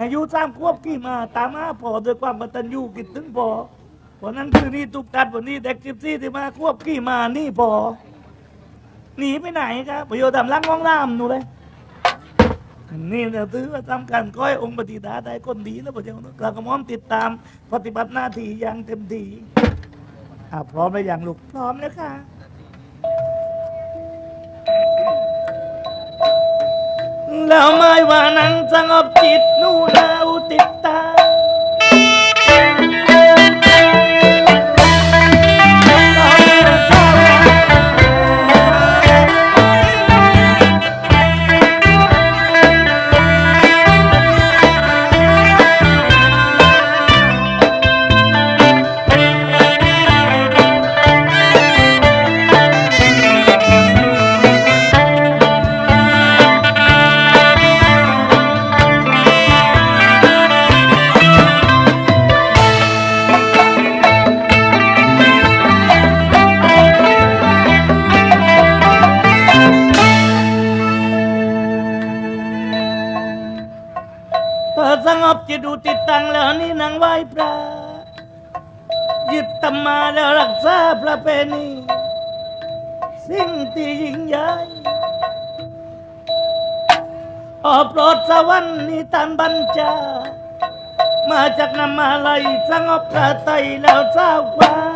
อายุสามขวบกี่มาตามมาพอด้วยความกตัญญูคิดถึงพอวันนั้นคือนี่ตุกตัดวันนี้เด็กสิบสี่ที่มาควบกี่มานี่พอหนีไปไหนครับประโยชน์ทำรังว่องลามหนูเลยนี่เนี่ยถือว่าทำการก้อยองค์ปฏิดาได้คนดีนะพระเจ้าเราก็ม้อมติดตาม ปฏิบัติหน้าที่อย่างเต็มที่อะพร้อมแล้วยังลูกพร้อมแล้วค่ะ แล้วไม่ว่านั้นสงบจิตนู่นแล้วติดตา พอสงบจิตดูติดตังแล้วนี่นางไหว้พระยึดตำมาแล้วรักษาประเพณีสิ่งที่ยิ่งใหญ่ออโปรดสวรรค์นิทานบัญชา มาจากนำมาไลยสงบพระไตแล้วเจ้าควา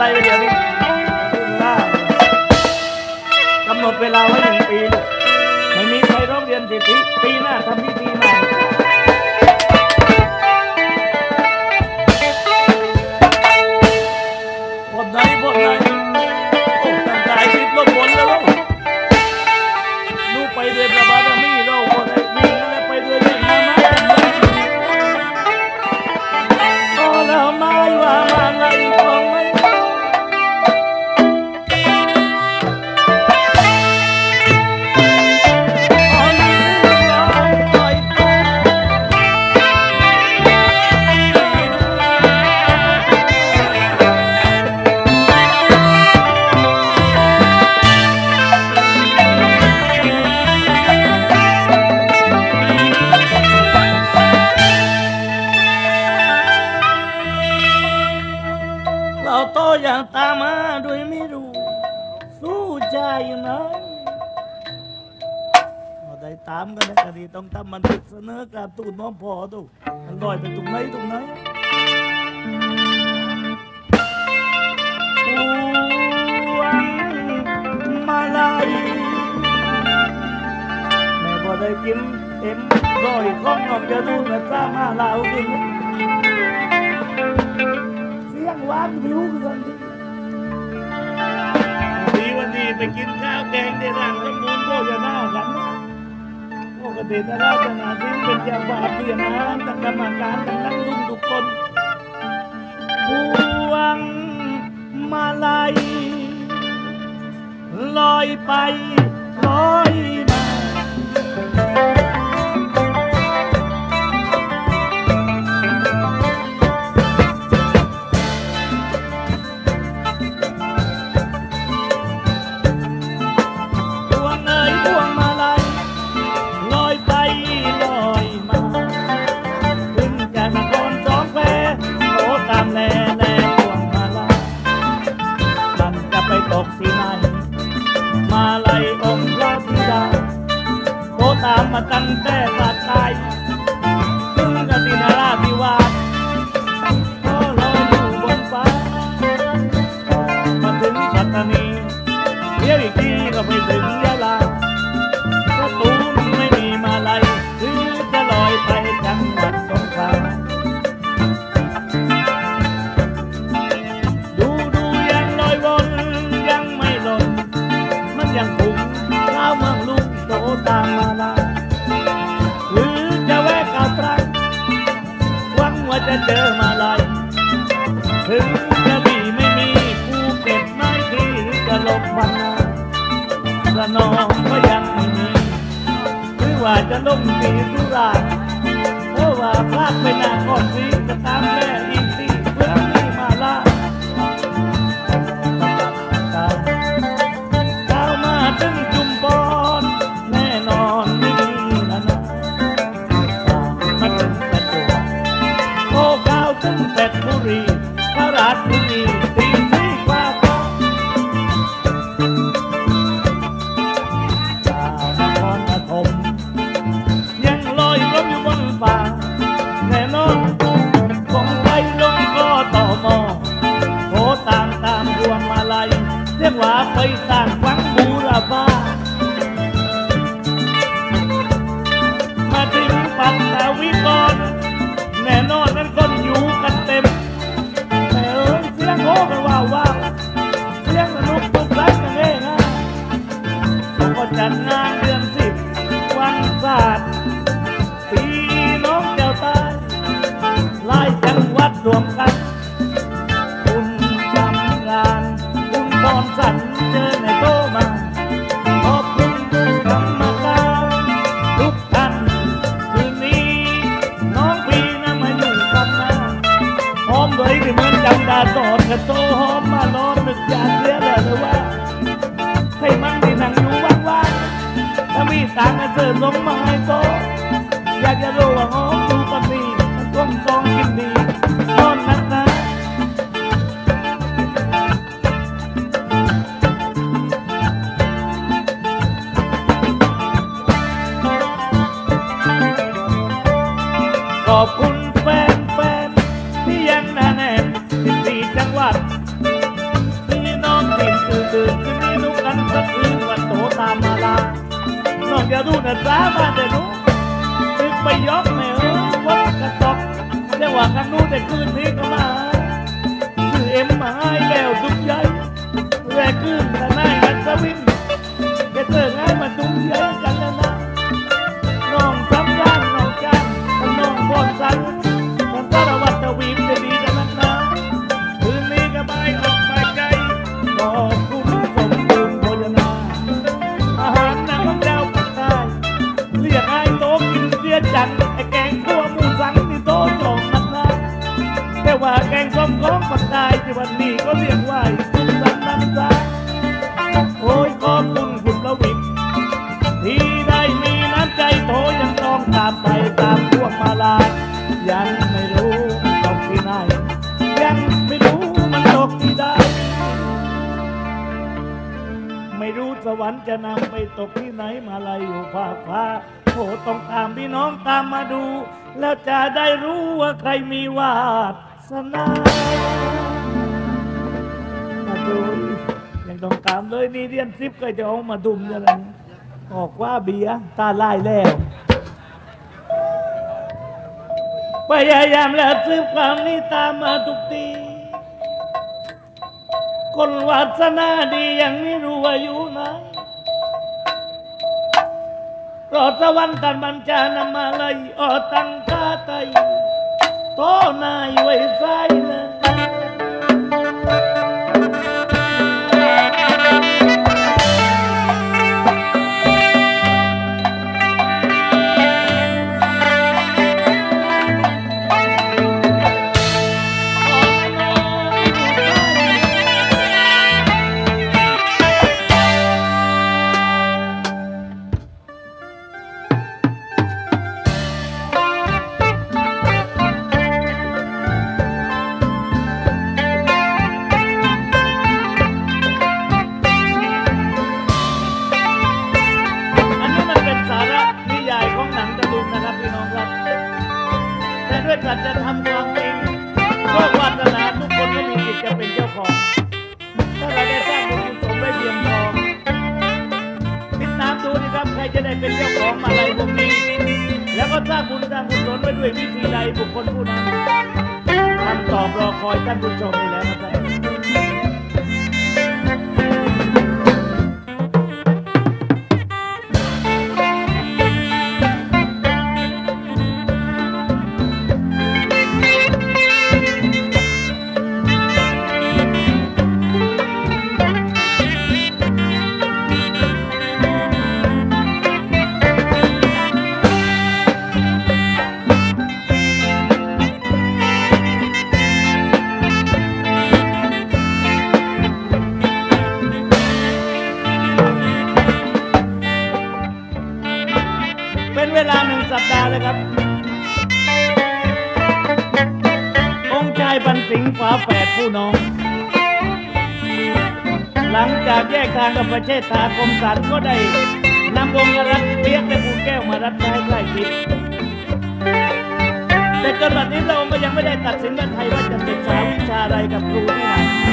ตามพวงมาลัยไปเดี๋ย ม่พอได้กินเต็มรอยข้องนอกจะดูแม่ตามมาลาวกินเสียงหวานวิวกันทีดีวันนี้ไปกินข้าวแกงในร้านสมุนโภชนากันนะปกติแต่ราชนาทิ้งเป็นเจ้าบาเปลี่ยนอาหารตั้งกรรมการตั้งนักลุงทุกคนพวงมาลัยลอยไปลอยมา นมตีสุราเพราะว่าพลาดไปนานก่อนสีจะตามแม่อีกทีเพื่อนี่มาลา เรียกว่าไปสร้างฟังบูรพามาถึงปัตตาวิกรแน่นอนนั้นคนอยู่กัน ดาสอนกระโตหอมมานอนนึกอยากเสียเลยหรือว่าให้มันได้นั่งอยู่ว่างๆถ้ามีตังค์ก็เสิร์ฟลงมาให้โตอยากจะรู้ว่าหอมดูปนีมันก้มกองกินดี ดูนะจ้ามาแต่รู้ตึกไปยกแม่เอ้ยวัดกระตอกเรียกว่ากันนู้นแต่คืนนี้ก็มาซื้อเอ็มมาให้แล้วดุกใหญ่แรกคืนแต่นายกันสวินแกเจอง่ายมาตุ้มใหญ่กันแล้วนะน้อง จันทร์ไอ้แกงขั่วหมูสังที่โต๊ะจองนักหนาแต่ว่าแกงส้มของปักใต้ที่วันนี้ก็เรียกว่าตุ้มสันนันซาโอ้ยขอบคุณคุณประวิทที่ได้มีน้ำใจโตยังต้องตามไปตามพวกมาลายังไม่รู้ตกที่ไหนยังไม่รู้มันตกที่ใดไม่รู้สวรรค์จะนำไปตกที่ไหนมาลายอยู่ภาฟ้า โอ้ต้องตามพี่น้องตามมาดู แล้วจะได้รู้ว่าใครมีวาสนามาดูยังต้องตามเลยนี่เรียนซิปก็จะเอามาดุมอะไรออกว่าเบียตาไล่แล้วพยายามแล้วสืบความนี้ตามมาทุกทีคนวาสนาดียังไม่รู้ว่าอยู่ไหนรดสวรรค์ตันบัญชานำมาเลยออตังคาไตโตนายไว้ไซเลย ได้เป็นเจ้าของมาลัยพวกนี้ แล้วก็สร้างบุญสร้างกุศลไว้ด้วยวิธีใดบุคคลผู้นั้นคำตอบรอคอยท่านผู้ชมอยู่แล้วนะครับ เทศทาคมสันก็ได้นำองค์รักเปียกและภูแก้วมารับใช้ใกล้ชิดแต่จนบัดนี้เราก็ยังไม่ได้ตัดสินกันไทยว่าจะศึกษาวิชาอะไรกับครูที่ไหน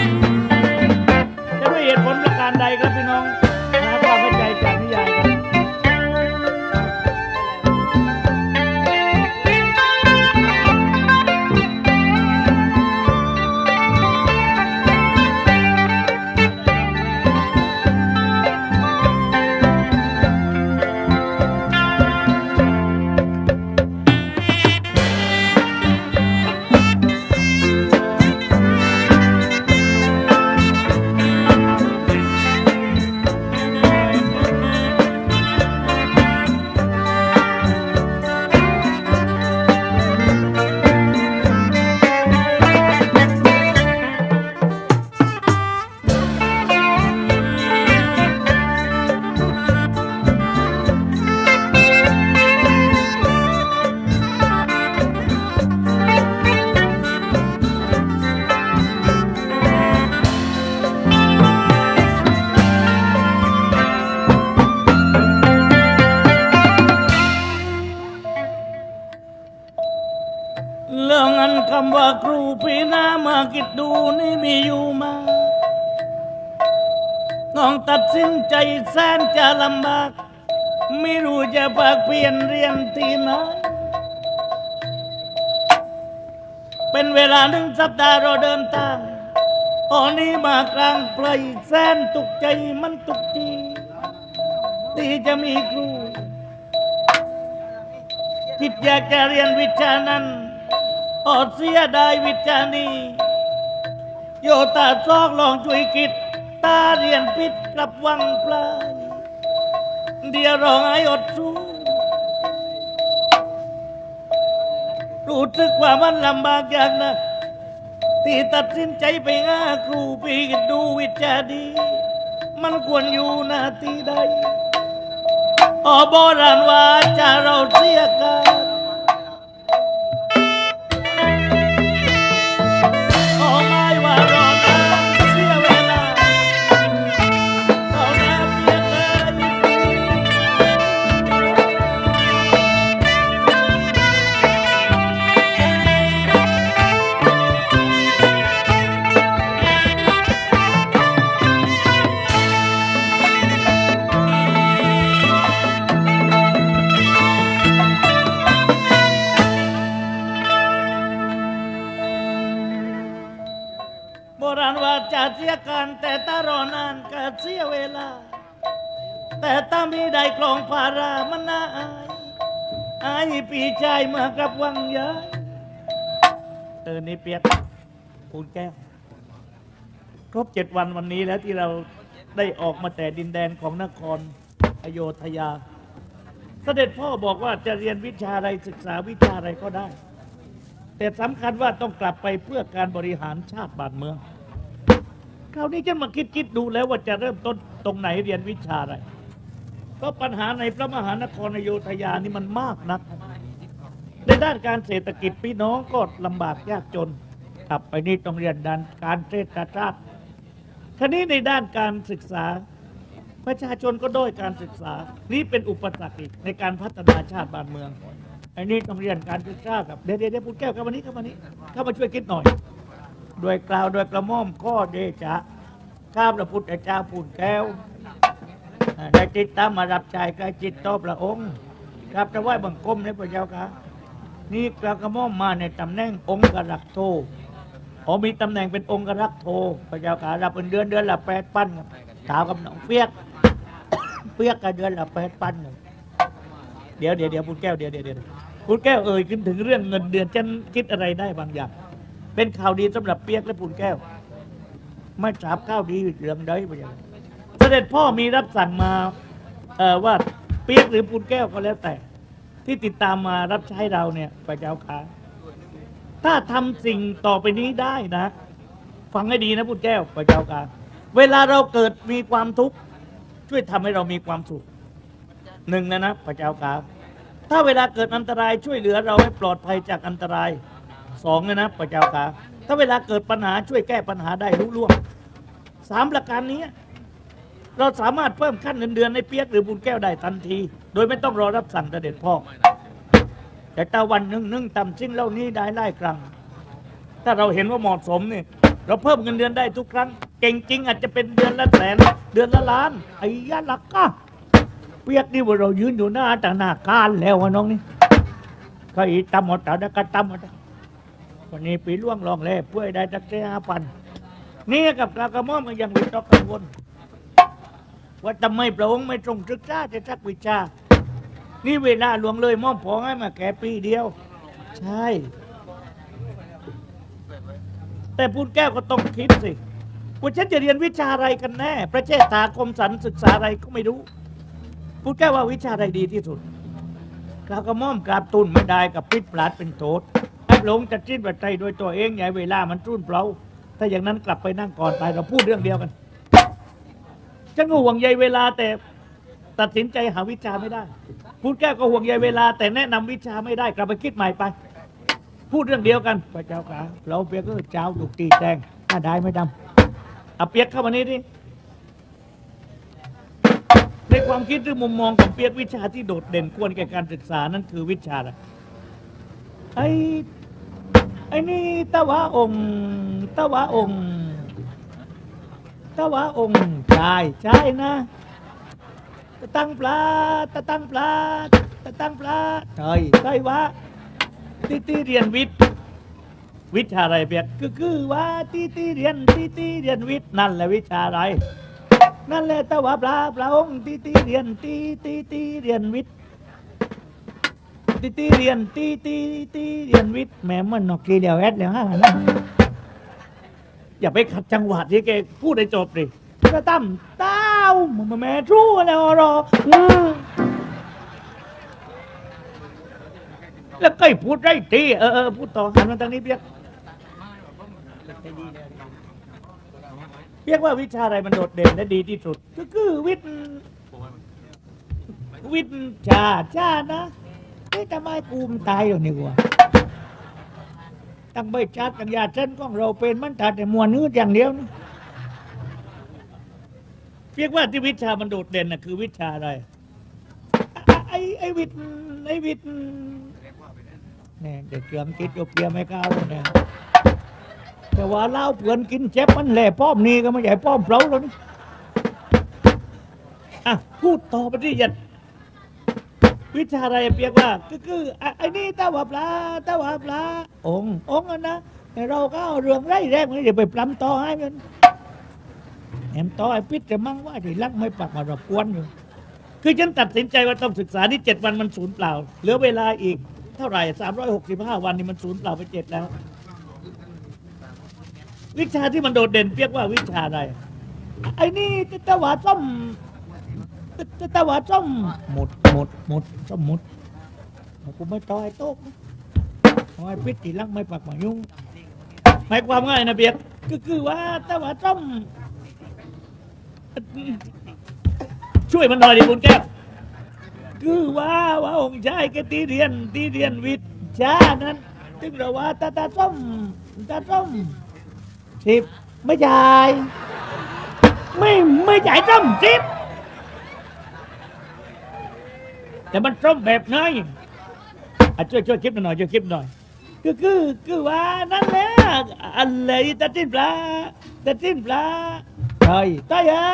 น้องตัดสินใจแสนจะลำบาก ไม่รู้จะปากเปลี่ยนเรียนที่ไหนเป็นเวลาหนึ่งสัปดาห์เราเดินทางตอนนี้มากลางไพรแสนตุกใจมันตุกจีที่จะมีครูคิดอยากจะเรียนวิชานั้นอดเสียดายวิชานี้โยตาซอกลองช่วยคิด ตาเรียนพิษกลับวังปลายเดียวร้องไห้อดสู้ รู้สึกว่ามันลำบากอย่างนักที่ตัดสินใจไปหาครูปีกดูวิชาดี มันควรอยู่นาทีใดอโบราณว่าจะเราเสียกันารามันาอายอายปีชายมากับวังยายเออนี่เปียกปูนแก้ว ครบเจ็ดวันวันนี้แล้วที่เราได้ออกมาแต่ดินแดนของนครอโยธยา เสด็จพ่อบอกว่าจะเรียนวิชาอะไรศึกษาวิชาอะไรก็ได้ แต่สำคัญว่าต้องกลับไปเพื่อการบริหารชาติบ้านเมือง คราวนี้จะมาคิดคิดดูแล้วว่าจะเริ่มต้นตรงไหนเรียนวิชาอะไร เพราะปัญหาในพระมหานครอโยธยานี่มันมากนัก ในด้านการเศรษฐกิจพี่น้องก็ลำบากยากจนกลับไปนี่ต้องเรียนด้านการเศรษฐศาสตร์ทีนี้ในด้านการศึกษา ประชาชนก็ด้อยการศึกษา นี่เป็นอุปสรรคอีกในการพัฒนาชาติบ้านเมืองอันนี้ต้องเรียนการศึกษากับเดี๋ยวเดี๋ยวเดี๋ยวพูดแก้วเข้ามานี้เข้ามานี้เข้ามาช่วยคิดหน่อย โดยกล่าวโดยกระม่อมข้อเดชะข้าพระพุทธเจ้าพูนแก้ว ได้ติดตามมารับใช้ใกล้จิตต่อพระองค์ครับจะไหว้บังคมในพระเจ้าค่ะนี่กระกระหม่อมมาในตำแหน่งองค์กรักโทอ๋อมีตำแหน่งเป็นองค์กรักโทพระเจ้าค่ะรับเป็นเดือนเดือนละแปดพันครับสาวกับน้องเปียก เปียกกันเดือนละแปดพันเดี๋ยวเดี๋ยวเดี๋ยวพูดแก้วเดี๋ยวเดี๋ยวเดี๋ยวพูดแก้วเอ่ยขึ้นถึงเรื่องเงินเดือนฉันคิดอะไรได้บางอย่าง เป็นข่าวดีสำหรับเปียกและปูนแก้ว ไม่ทราบข่าวดีเรื่องใดไปยังเสด็จพ่อมีรับสั่งมาเอ่อว่าเปียกหรือปูนแก้วก็แล้วแต่ ที่ติดตามมารับใช้เราเนี่ยพระเจ้าค่ะถ้าทำสิ่งต่อไปนี้ได้นะ ฟังให้ดีนะปูนแก้วพระเจ้าค่ะเวลาเราเกิดมีความทุกข์ช่วยทำให้เรามีความสุขหนึ่งนะนะพระเจ้าค่ะถ้าเวลาเกิดอันตรายช่วยเหลือเราให้ปลอดภัยจากอันตรายสองเลยนะพระเจ้าค่ะถ้าเวลาเกิดปัญหาช่วยแก้ปัญหาได้รู้ล่วงสามประการนี้ เราสามารถเพิ่มขั้นเงินเดือนในเปียกหรือบุญแก้วได้ทันที โดยไม่ต้องรอรับสั่งเสด็จพ่อ แต่ตาวันหนึ่งหนึ่งต่ำสิ้นเหล่านี้ได้ไล่ครั้ง ถ้าเราเห็นว่าเหมาะสมเนี่ยเราเพิ่มเงินเดือนได้ทุกครั้ง เก่งจริงอาจจะเป็นเดือนละแสนเดือนละล้านไอ้ยะลักกะเปียกนี่ว่าเรายืนอยู่หน้าต่างหน้าการแล้ววะน้องนี่ก็อีตำหมดแต่ก็ตำหมดวันนี้ปีล่วงรองแล่เพื่อได้ตักเสียห้าพันนี่กับกระกระม่อมก็ยังวิตกกังวล ว่าทำไมพระองค์ไม่ทรงศึกษาจะสักวิชา นี่เวลาหลวงเลยม่อมพองให้มาแค่ปีเดียว ใช่ แต่พูนแก้วก็ต้องคิดสิว่าฉันจะเรียนวิชาอะไรกันแน่ ประเชษฐาคมสันศึกษาอะไรก็ไม่รู้ พูนแก้วว่าวิชาอะไรดีที่สุดกรากระม่อมกราบตุนไม่ได้กับพิษปราดเป็นโทษไอ้หลงจะจิ้นบัตรใจโดยตัวเองอย่าให้เวลามันรุ่นเปล่าถ้าอย่างนั้นกลับไปนั่งก่อนไปเราพูดเรื่องเดียวกัน ฉันก็ห่วงใยเวลาแต่ตัดสินใจหาวิชาไม่ได้ พูดแก้วก็ห่วงใยเวลา แต่แนะนำวิชาไม่ได้กลับไปคิดใหม่ไป พูดเรื่องเดียวกันพระเจ้าค่ะเราเปียกก็เจ้าถูกตีแดงถ้าได้ไม่ดำเอาเปียกเข้ามานี่ดิในความคิดหรือมุมมองของเปียกวิชาที่โดดเด่นควรแก่การศึกษานั้นคือวิชาอะไรไอ้ไอ้นี่ตะวะองค์ตะวะอง ตะวะองค์ใช่ใช่นะตะตั้งปลาตะตั้งปลาตะตั้งปลาใช่ใช่วะที่ที่เรียนวิทย์วิชาอะไรเปียกก็คือว่าที่ที่เรียนที่ที่เรียนวิทย์นั่นแหละวิชาอะไร นั่นแหละต่ว่าปลาปลาองค์ที่ที่เรียนที่ที่ที่เรียนวิทย์ที่ที่เรียนที่ที่ที่เรียนวิทย์แม่มันนอกกีเดียวแอดแล้วฮะนะ อย่าไปขัดจังหวะที่แกพูดให้จบดิกระตั้มเต้าแม่ทู่แล้วรออืมแล้วก็พูดไรตีเออเออพูดต่อหันมาทางนี้เปียกเปียกว่าวิชาอะไรมันโดดเด่นและดีที่สุด ก็คือวิทย์วิทย์ชาชานะเอ๊ะทำไมกูมนตายอยู่นี่วะ ตั้งใบชาติกันยาเส้นของเราเป็นมันตัดแต่มวนนื้ออย่างเดียวนะเปียกว่าที่วิชามันโดดเด่นนะคือวิชาอะไรไอ้ไอ้วิทย์ไอ้วิทย์เนี่ยเด็กเกลือมคิดก็เกลือไม่ก้าวเนี่ยแต่ว่าเล้าเพื่อนกินเจ็บมันแหล่ป้อมนี่ก็ไม่ใหญ่ป้อมเปล่าแล้วนี่อะพูดต่อไปที่ยัด วิชาอะไรเปียกว่าก็คืออะไอ้นี่ตาว่าปลาตาว่าปลาองค์องค์อะนะแต่เราก็เอาเรื่องไร่แรกมันเดี๋ยวไปปล้ำต่อให้มันแหมต่อไอ้พิษจะมั่งว่าที่รักไม่ปักมารบกวนอยู่ คือฉันตัดสินใจว่าต้องศึกษานี่เจ็ดวันมันศูนย์เปล่า เหลือเวลาอีกเท่าไหร่สามร้อยหกสิบห้าวันนี่มันศูนย์เปล่าไปเจ็ดแล้ว วิชาที่มันโดดเด่นเรียกว่าวิชาอะไรไอ้นี่ตะหวาส้ม ตะตะหวาส้มหมดหมดหมดส้มหมดกูไม่ต่อยโต๊ะนะเอาไอ้พิษที่ลักไม่ปักหมายุ่งหมายความง่ายนะเบียดก็คือว่าตะหวาส้มช่วยมันหน่อยดิคุณแก้วคือว่าว่าองค์ชายแกที่เรียนที่เรียนวิทย์ชานั้นถึงเราว่าตาตาส้มตาส้มสิบไม่จ่ายไม่ไม่จ่ายส้มสิบ แต่มันส้มแบบไหนอะช่วยช่วยคลิปหน่อยช่วยคลิปหน่อยคือคือคือว่านั่นแหละอะไรตาจิ้นปลาตัดทิ้นปลาใช่ใช่ฮะ